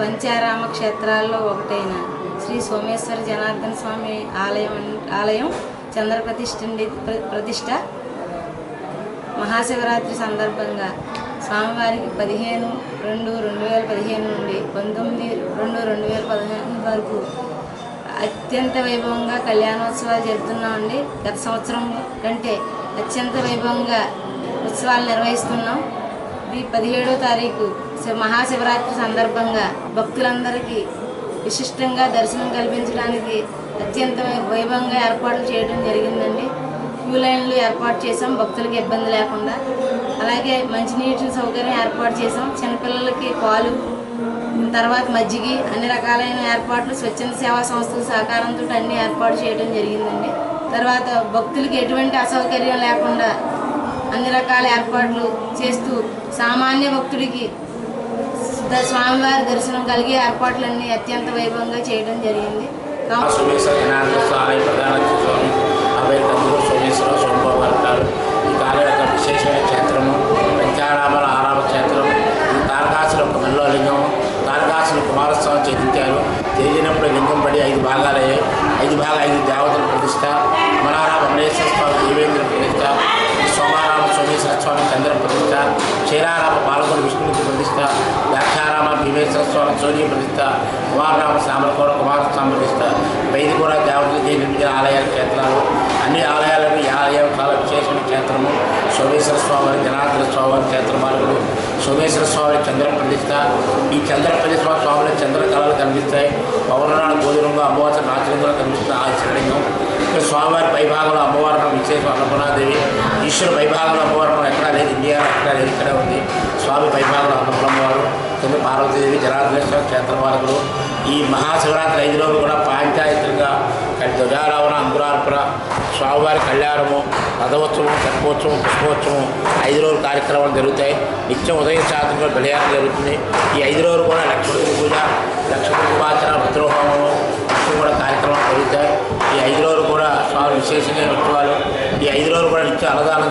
పంచారామ క్షేత్రాల్లో ఒకటైన శ్రీ సోమేశ్వర జనార్దన స్వామి ఆలయం ఆలయం చంద్రప్రతిష్ఠ ప్రతిష్ట మహాశివరాత్రి సందర్భంగా స్వామివారికి పదిహేను రెండు రెండు వేల పదిహేను నుండి పంతొమ్మిది రెండు రెండు వేల పదిహేను వరకు అత్యంత వైభవంగా కళ్యాణోత్సవాలు జరుపుతున్నామండి. గత సంవత్సరం కంటే అత్యంత వైభవంగా ఉత్సవాలు నిర్వహిస్తున్నాం. ఈ పదిహేడో తారీఖు మహాశివరాత్రి సందర్భంగా భక్తులందరికీ విశిష్టంగా దర్శనం కల్పించడానికి అత్యంత వైభవంగా ఏర్పాట్లు చేయడం జరిగిందండి. క్యూ లైన్లు ఏర్పాటు చేసాం భక్తులకు ఇబ్బంది లేకుండా. అలాగే మంచినీటి సౌకర్యం ఏర్పాటు చేసాం చిన్నపిల్లలకి పాలు తర్వాత మజ్జిగి అన్ని రకాలైన ఏర్పాట్లు స్వచ్ఛంద సేవా సంస్థల సహకారంతో అన్ని ఏర్పాటు చేయడం జరిగిందండి. తర్వాత భక్తులకి ఎటువంటి అసౌకర్యం లేకుండా అన్ని రకాల ఏర్పాట్లు చేస్తూ సామాన్య భక్తుడికి ద- స్వామివారి దర్శనం కలిగే ఏర్పాట్లన్నీ అత్యంత వైభవంగా చేయడం జరిగింది. కావున స్వామి ప్రధాన స్వామి అభయ కందులు సోమేశ్వర సోమబాబు ఈ కాలం యొక్క విశేషమైన క్షేత్రము పంచారామల ఆరామ క్షేత్రం ఈ తారకాసుల ఒక మెల్లో లింగం తారకాసులు కుమారస్వామి చేయించారు చేసినప్పుడు లింగం పడి ఐదు భాగాలయ్యాయి. ఐదు భాగాలు ఐదు దేవతల ప్రతిష్ట అమరారామ క్షీరారామ పాలకొండ విష్ణునికి ప్రతిష్ట ద్రాక్షారామ భీమేశ్వర స్వామి సూర్య ప్రతిష్ట కుమారరామ సామలకోడ కుమారస్వామి ప్రతిష్ట వైది కూడా దేవతలకి నిర్మించిన ఆలయాల క్షేత్రాలు అన్ని ఆలయాలను ఈ ఆలయం చాలా విశేషమైన క్షేత్రము సోమేశ్వర స్వామి జనార్దన స్వామి క్షేత్ర మార్గులు సోమేశ్వర స్వామి చంద్ర ప్రతిష్ట. ఈ చంద్ర ప్రతిష్ట స్వామిలో చంద్ర కళలు కనిపిస్తాయి. పౌర్ణనాడు భోజనంలో అమ్మవారి నాచరంగా కనిపిస్తున్న ఆ శివలింగం. స్వామివారి పైభాగంలో అమ్మవారి విశేషం అన్నపూర్ణాదేవి. ఈశ్వరు పైభాగంలో అమ్మవారిని ఎక్కడా లేదు ఇండియా ఎక్కడా లేదు ఇక్కడే ఉంది. స్వామి పైభాగంలో వారు కింద పార్వతీదేవి జనార్దేశ్వర క్షేత్రపాలకులు ఈ మహాశివరాత్రి ఐదు రోజులు కూడా పాంచాయతీలుగా ధ్వజారావణ అంకురార్పణ స్వామివారి కళ్యాణము రథోత్సవం తెప్పోత్సవం పుష్పోత్సవం ఐదు రోజుల కార్యక్రమాలు జరుగుతాయి. నిత్యం ఉదయం సాయంత్రం బలియాత్ర జరుగుతుంది. ఈ ఐదు రోజులు కూడా లక్ష్మీ పూజ లక్ష్మీ ఉపాచన రుద్రహోమము కూడా కార్యక్రమాలు జరుగుతాయి. ఈ ఐదు రోజులు కూడా స్వామి విశేషమైన ఉత్సవాలు ఈ